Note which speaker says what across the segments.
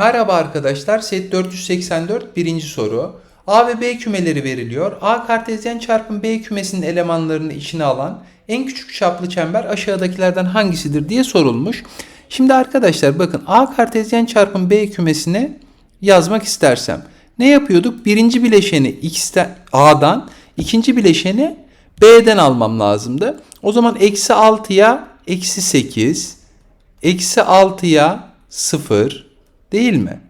Speaker 1: Merhaba arkadaşlar, set 484 birinci soru. A ve B kümeleri veriliyor. A kartezyen çarpım B kümesinin elemanlarını içine alan en küçük çaplı çember aşağıdakilerden hangisidir diye sorulmuş. Şimdi arkadaşlar bakın A kartezyen çarpım B kümesine yazmak istersem ne yapıyorduk? Birinci bileşeni X'ten, A'dan, ikinci bileşeni B'den almam lazımdı. O zaman eksi 6'ya eksi 8, eksi 6'ya 0 değil mi?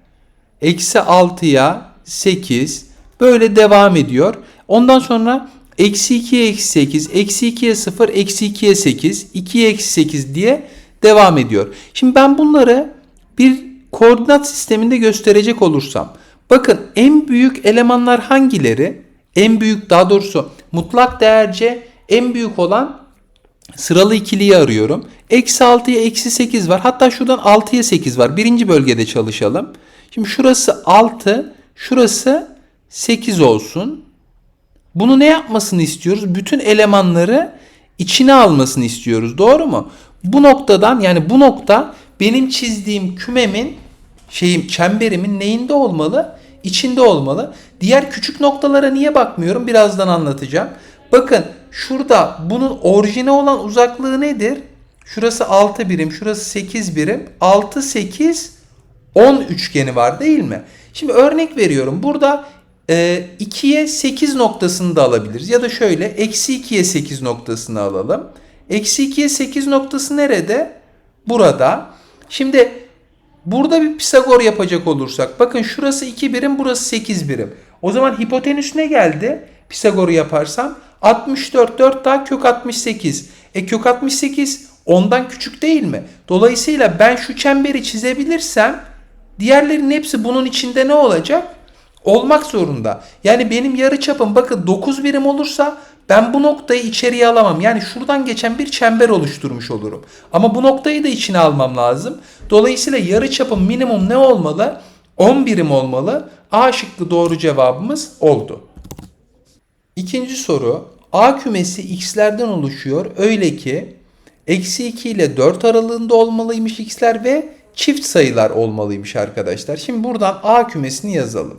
Speaker 1: Eksi 6'ya 8 böyle devam ediyor. Ondan sonra eksi 2'ye eksi 8, eksi 2'ye 0, eksi 2'ye 8, 2'ye eksi 8 diye devam ediyor. Şimdi ben bunları bir koordinat sisteminde gösterecek olursam bakın en büyük elemanlar hangileri? En büyük daha doğrusu mutlak değerce en büyük olan Sıralı ikiliyi arıyorum. Eksi 6'ya eksi 8 var. Hatta şuradan 6'ya 8 var. Birinci bölgede çalışalım. Şimdi şurası 6, şurası 8 olsun. Bunu ne yapmasını istiyoruz? Bütün elemanları içine almasını istiyoruz. Doğru mu? Bu noktadan yani bu nokta benim çizdiğim kümemin şeyim çemberimin neyinde olmalı? İçinde olmalı. Diğer küçük noktalara niye bakmıyorum? Birazdan anlatacağım. Bakın şurada bunun orijine olan uzaklığı nedir? Şurası 6 birim, şurası 8 birim. 6, 8, 10 üçgeni var değil mi? Şimdi örnek veriyorum. Burada e, 2'ye 8 noktasını da alabiliriz. Ya da şöyle eksi 2'ye 8 noktasını alalım. Eksi 2'ye 8 noktası nerede? Burada. Şimdi burada bir Pisagor yapacak olursak. Bakın şurası 2 birim, burası 8 birim. O zaman hipotenüs ne geldi? Pisagor'u yaparsam 64 4 daha kök 68. E kök 68 ondan küçük değil mi? Dolayısıyla ben şu çemberi çizebilirsem diğerlerinin hepsi bunun içinde ne olacak? Olmak zorunda. Yani benim yarı çapım bakın 9 birim olursa ben bu noktayı içeriye alamam. Yani şuradan geçen bir çember oluşturmuş olurum. Ama bu noktayı da içine almam lazım. Dolayısıyla yarı çapım minimum ne olmalı? 10 birim olmalı. A şıklı doğru cevabımız oldu. İkinci soru. A kümesi x'lerden oluşuyor. Öyle ki eksi 2 ile 4 aralığında olmalıymış x'ler ve çift sayılar olmalıymış arkadaşlar. Şimdi buradan A kümesini yazalım.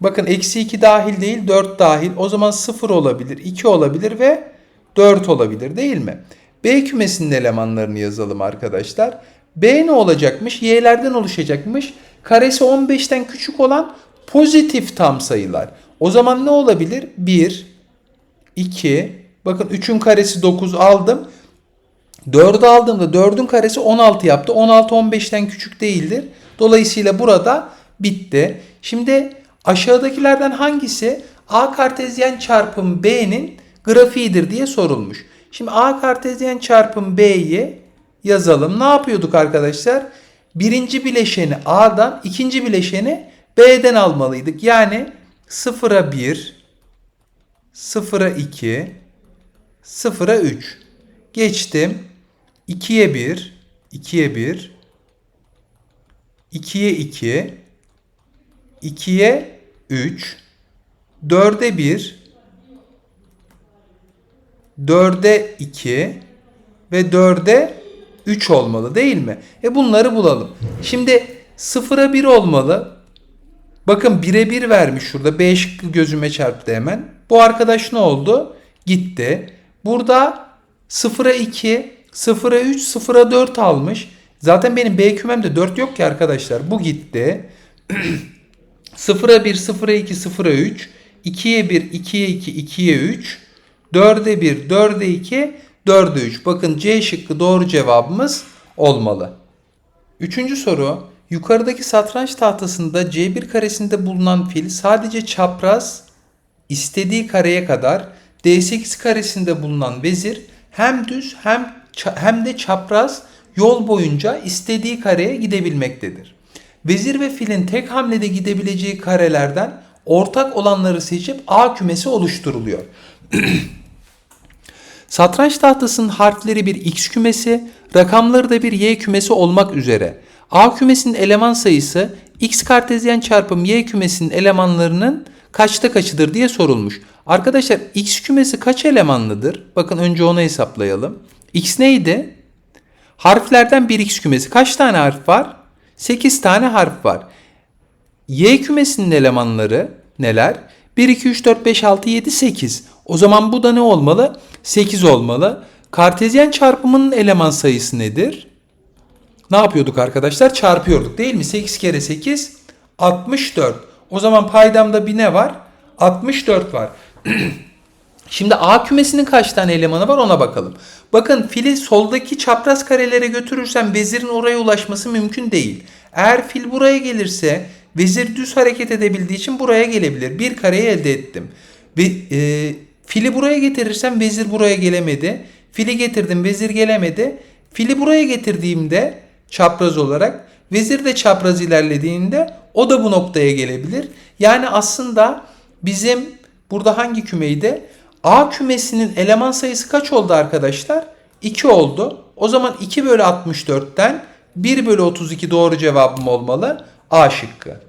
Speaker 1: Bakın eksi 2 dahil değil 4 dahil. O zaman 0 olabilir, 2 olabilir ve 4 olabilir değil mi? B kümesinin elemanlarını yazalım arkadaşlar. B ne olacakmış? Y'lerden oluşacakmış. Karesi 15'ten küçük olan pozitif tam sayılar. O zaman ne olabilir? 1, 2, bakın 3'ün karesi 9 aldım. 4'ü aldığımda 4'ün karesi 16 yaptı. 16 15'ten küçük değildir. Dolayısıyla burada bitti. Şimdi aşağıdakilerden hangisi A kartezyen çarpım B'nin grafiğidir diye sorulmuş. Şimdi A kartezyen çarpım B'yi yazalım. Ne yapıyorduk arkadaşlar? Birinci bileşeni A'dan, ikinci bileşeni B'den almalıydık. Yani 0'a 1, 0'a 2, 0'a 3. Geçtim. 2'ye 1, 2'ye 1, 2'ye 2, 2'ye 3, 4'e 1, 4'e 2 ve 4'e 3 olmalı değil mi? E bunları bulalım. Şimdi 0'a 1 olmalı. Bakın 1'e 1 vermiş şurada. B şıkkı gözüme çarptı hemen. Bu arkadaş ne oldu? Gitti. Burada 0'a 2, 0'a 3, 0'a 4 almış. Zaten benim B kümemde 4 yok ki arkadaşlar. Bu gitti. 0'a 1, 0'a 2, 0'a 3. 2'ye 1, 2'ye 2, 2'ye 3. 4'e 1, 4'e 2, 4'e 3. Bakın C şıkkı doğru cevabımız olmalı. Üçüncü soru. Yukarıdaki satranç tahtasında C1 karesinde bulunan fil sadece çapraz istediği kareye kadar D8 karesinde bulunan vezir hem düz hem hem de çapraz yol boyunca istediği kareye gidebilmektedir. Vezir ve filin tek hamlede gidebileceği karelerden ortak olanları seçip A kümesi oluşturuluyor. Satranç tahtasının harfleri bir X kümesi, rakamları da bir Y kümesi olmak üzere A kümesinin eleman sayısı X kartezyen çarpım Y kümesinin elemanlarının kaçta kaçıdır diye sorulmuş. Arkadaşlar X kümesi kaç elemanlıdır? Bakın önce onu hesaplayalım. X neydi? Harflerden bir X kümesi. Kaç tane harf var? 8 tane harf var. Y kümesinin elemanları neler? 1, 2, 3, 4, 5, 6, 7, 8. O zaman bu da ne olmalı? 8 olmalı. Kartezyen çarpımının eleman sayısı nedir? Ne yapıyorduk arkadaşlar? Çarpıyorduk değil mi? 8 kere 8 64. O zaman paydamda bir ne var? 64 var. Şimdi A kümesinin kaç tane elemanı var ona bakalım. Bakın fili soldaki çapraz karelere götürürsem vezirin oraya ulaşması mümkün değil. Eğer fil buraya gelirse vezir düz hareket edebildiği için buraya gelebilir. Bir kareyi elde ettim. Ve, e, fili buraya getirirsem vezir buraya gelemedi. Fili getirdim vezir gelemedi. Fili buraya getirdiğimde çapraz olarak vezir de çapraz ilerlediğinde o da bu noktaya gelebilir. Yani aslında bizim burada hangi kümeydi? A kümesinin eleman sayısı kaç oldu arkadaşlar? 2 oldu. O zaman 2 bölü 64'ten 1 bölü 32 doğru cevabım olmalı. A şıkkı.